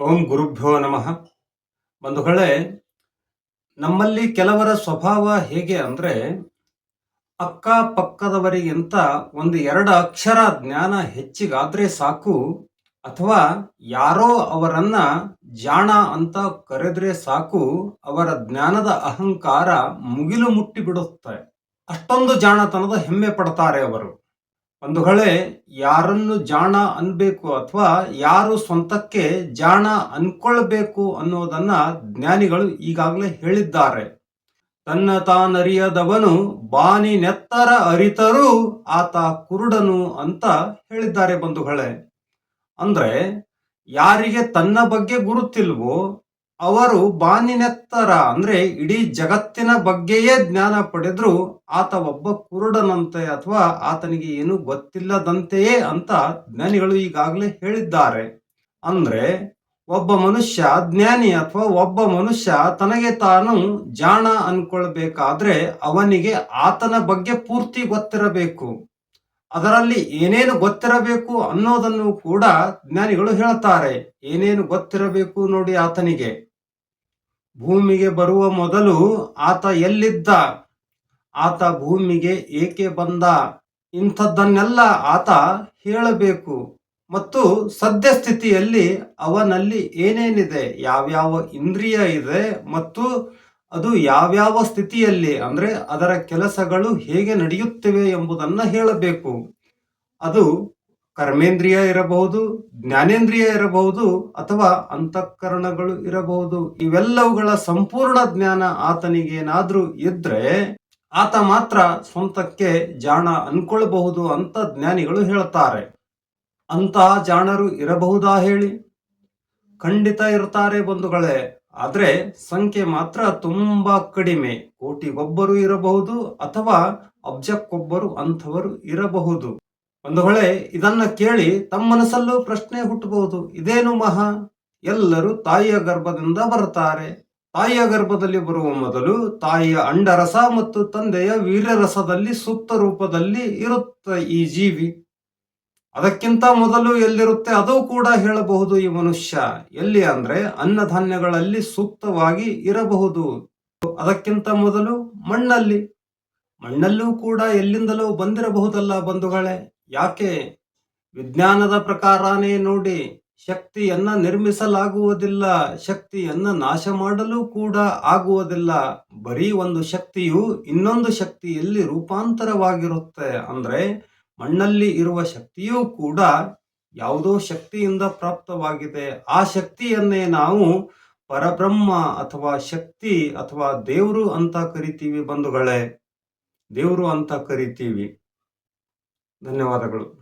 ಓಂ ಗುರುಭ್ಯೋ ನಮಃ. ಬಂಧುಗಳೇ, ನಮ್ಮಲ್ಲಿ ಕೆಲವರ ಸ್ವಭಾವ ಹೇಗೆ ಅಂದ್ರೆ, ಅಕ್ಕಪಕ್ಕದವರಿಗಿಂತ ಒಂದು ಎರಡು ಅಕ್ಷರ ಜ್ಞಾನ ಹೆಚ್ಚಿಗಾದರೆ ಸಾಕು, ಅಥವಾ ಯಾರೋ ಅವರನ್ನ ಜಾಣ ಅಂತ ಕರೆದ್ರೆ ಸಾಕು, ಅವರ ಜ್ಞಾನದ ಅಹಂಕಾರ ಮುಗಿಲು ಮುಟ್ಟಿ ಬಿಡುತ್ತೆ ಅಷ್ಟೊಂದು ಜಾಣತನದ ಹೆಮ್ಮೆ ಪಡ್ತಾರೆ ಅವರು. ಬಂಧುಗಳೇ, ಯಾರನ್ನು ಜಾಣ ಅನ್ಬೇಕು ಅಥವಾ ಯಾರು ಸ್ವಂತಕ್ಕೆ ಜಾಣ ಅನ್ಕೊಳ್ಬೇಕು ಅನ್ನೋದನ್ನ ಜ್ಞಾನಿಗಳು ಈಗಾಗಲೇ ಹೇಳಿದ್ದಾರೆ. ತನ್ನ ತಾನರಿಯದವನು ಬಾನಿ ನೆತ್ತರ ಅರಿತರೂ, ಆತ ಕುರುಡನು ಅಂತ ಹೇಳಿದ್ದಾರೆ ಬಂಧುಗಳೇ. ಅಂದ್ರೆ ಯಾರಿಗೆ ತನ್ನ ಬಗ್ಗೆ ಗುರುತಿಲ್ವೋ ಅವರು ಬಾನಿನೆತ್ತರ ಅಂದ್ರೆ ಇಡೀ ಜಗತ್ತಿನ ಬಗ್ಗೆಯೇ ಜ್ಞಾನ ಪಡೆದ್ರು ಆತ ಒಬ್ಬ ಕುರುಡನಂತೆ ಅಥವಾ ಆತನಿಗೆ ಏನು ಗೊತ್ತಿಲ್ಲದಂತೆಯೇ ಅಂತ ಜ್ಞಾನಿಗಳು ಈಗಾಗಲೇ ಹೇಳಿದ್ದಾರೆ. ಅಂದ್ರೆ ಒಬ್ಬ ಮನುಷ್ಯ ಜ್ಞಾನಿ ಅಥವಾ ಒಬ್ಬ ಮನುಷ್ಯ ತನಗೆ ತಾನು ಜಾಣ ಅನ್ಕೊಳ್ಬೇಕಾದ್ರೆ ಅವನಿಗೆ ಆತನ ಬಗ್ಗೆ ಪೂರ್ತಿ ಗೊತ್ತಿರಬೇಕು. ಅದರಲ್ಲಿ ಏನೇನು ಗೊತ್ತಿರಬೇಕು ಅನ್ನೋದನ್ನು ಕೂಡ ಜ್ಞಾನಿಗಳು ಹೇಳ್ತಾರೆ. ಏನೇನು ಗೊತ್ತಿರಬೇಕು ನೋಡಿ ಆತನಿಗೆ. ಭೂಮಿಗೆ ಬರುವ ಮೊದಲು ಆತ ಎಲ್ಲಿದ್ದ? ಆತ ಭೂಮಿಗೆ ಏಕೆ ಬಂದ? ಇಂಥದ್ದನ್ನೆಲ್ಲ ಆತ ಹೇಳಬೇಕು. ಮತ್ತು ಸದ್ಯಸ್ಥಿತಿಯಲ್ಲಿ ಅವನಲ್ಲಿ ಏನೇನಿದೆ? ಯಾವ್ಯಾವ ಇಂದ್ರಿಯ ಇದೆ? ಮತ್ತು ಅದು ಯಾವ್ಯಾವ ಸ್ಥಿತಿಯಲ್ಲಿ? ಅಂದ್ರೆ ಅದರ ಕೆಲಸಗಳು ಹೇಗೆ ನಡೆಯುತ್ತಿವೆ ಎಂಬುದನ್ನು ಹೇಳಬೇಕು. ಅದು ಕರ್ಮೇಂದ್ರಿಯ ಇರಬಹುದು, ಜ್ಞಾನೇಂದ್ರಿಯ ಇರಬಹುದು, ಅಥವಾ ಅಂತಃಕರಣಗಳು ಇರಬಹುದು, ಇವೆಲ್ಲವುಗಳ ಸಂಪೂರ್ಣ ಜ್ಞಾನ ಆತನಿಗೇನಾದ್ರೂ ಇದ್ರೆ ಆತ ಮಾತ್ರ ಸ್ವಂತಕ್ಕೆ ಜಾಣ ಅನ್ಕೊಳ್ಬಹುದು ಅಂತ ಜ್ಞಾನಿಗಳು ಹೇಳ್ತಾರೆ. ಅಂತಹ ಜಾಣರು ಇರಬಹುದಾ ಹೇಳಿ? ಖಂಡಿತ ಇರ್ತಾರೆ ಬಂಧುಗಳೇ, ಆದ್ರೆ ಸಂಖ್ಯೆ ಮಾತ್ರ ತುಂಬಾ ಕಡಿಮೆ. ಕೋಟಿಗೊಬ್ಬರು ಇರಬಹುದು ಅಥವಾ ಅಬ್ಜಕ್ಕೊಬ್ಬರು ಅಂಥವರು ಇರಬಹುದು. ಬಂಧುಗಳೇ ಇದನ್ನ ಕೇಳಿ ತಮ್ಮ ಮನಸ್ಸಲ್ಲೂ ಪ್ರಶ್ನೆ ಹುಟ್ಟಬಹುದು. ಇದೇನು ಮಹಾ? ಎಲ್ಲರೂ ತಾಯಿಯ ಗರ್ಭದಿಂದ ಬರುತ್ತಾರೆ. ತಾಯಿಯ ಗರ್ಭದಲ್ಲಿ ಬರುವ ಮೊದಲು ತಾಯಿಯ ಅಂಡರಸ ಮತ್ತು ತಂದೆಯ ವೀರ್ಯರಸದಲ್ಲಿ ಸುಪ್ತ ರೂಪದಲ್ಲಿ ಇರುತ್ತೆ ಈ ಜೀವಿ. ಅದಕ್ಕಿಂತ ಮೊದಲು ಎಲ್ಲಿರುತ್ತೆ ಅದು ಕೂಡ ಹೇಳಬಹುದು ಈ ಮನುಷ್ಯ. ಎಲ್ಲಿ ಅಂದ್ರೆ ಅನ್ನಧಾನ್ಯಗಳಲ್ಲಿ ಸೂಕ್ತವಾಗಿ ಇರಬಹುದು. ಅದಕ್ಕಿಂತ ಮೊದಲು ಮಣ್ಣಲ್ಲಿ. ಮಣ್ಣಲ್ಲೂ ಕೂಡ ಎಲ್ಲಿಂದಲೂ ಬಂದಿರಬಹುದಲ್ಲ ಬಂಧುಗಳೇ? ಯಾಕೆ ವಿಜ್ಞಾನದ ಪ್ರಕಾರನೇ ನೋಡಿ ಶಕ್ತಿಯನ್ನ ನಿರ್ಮಿಸಲಾಗುವುದಿಲ್ಲ, ಶಕ್ತಿಯನ್ನ ನಾಶ ಮಾಡಲು ಕೂಡ ಆಗುವುದಿಲ್ಲ. ಬರೀ ಒಂದು ಶಕ್ತಿಯು ಇನ್ನೊಂದು ಶಕ್ತಿಯಲ್ಲಿ ರೂಪಾಂತರವಾಗಿರುತ್ತೆ. ಅಂದ್ರೆ ಮಣ್ಣಲ್ಲಿ ಇರುವ ಶಕ್ತಿಯೂ ಕೂಡ ಯಾವುದೋ ಶಕ್ತಿಯಿಂದ ಪ್ರಾಪ್ತವಾಗಿದೆ. ಆ ಶಕ್ತಿಯನ್ನೇ ನಾವು ಪರಬ್ರಹ್ಮ ಅಥವಾ ಶಕ್ತಿ ಅಥವಾ ದೇವರು ಅಂತ ಕರಿತೀವಿ ಬಂಧುಗಳೇ. ದೇವರು ಅಂತ ಕರಿತೀವಿ. ಧನ್ಯವಾದಗಳು.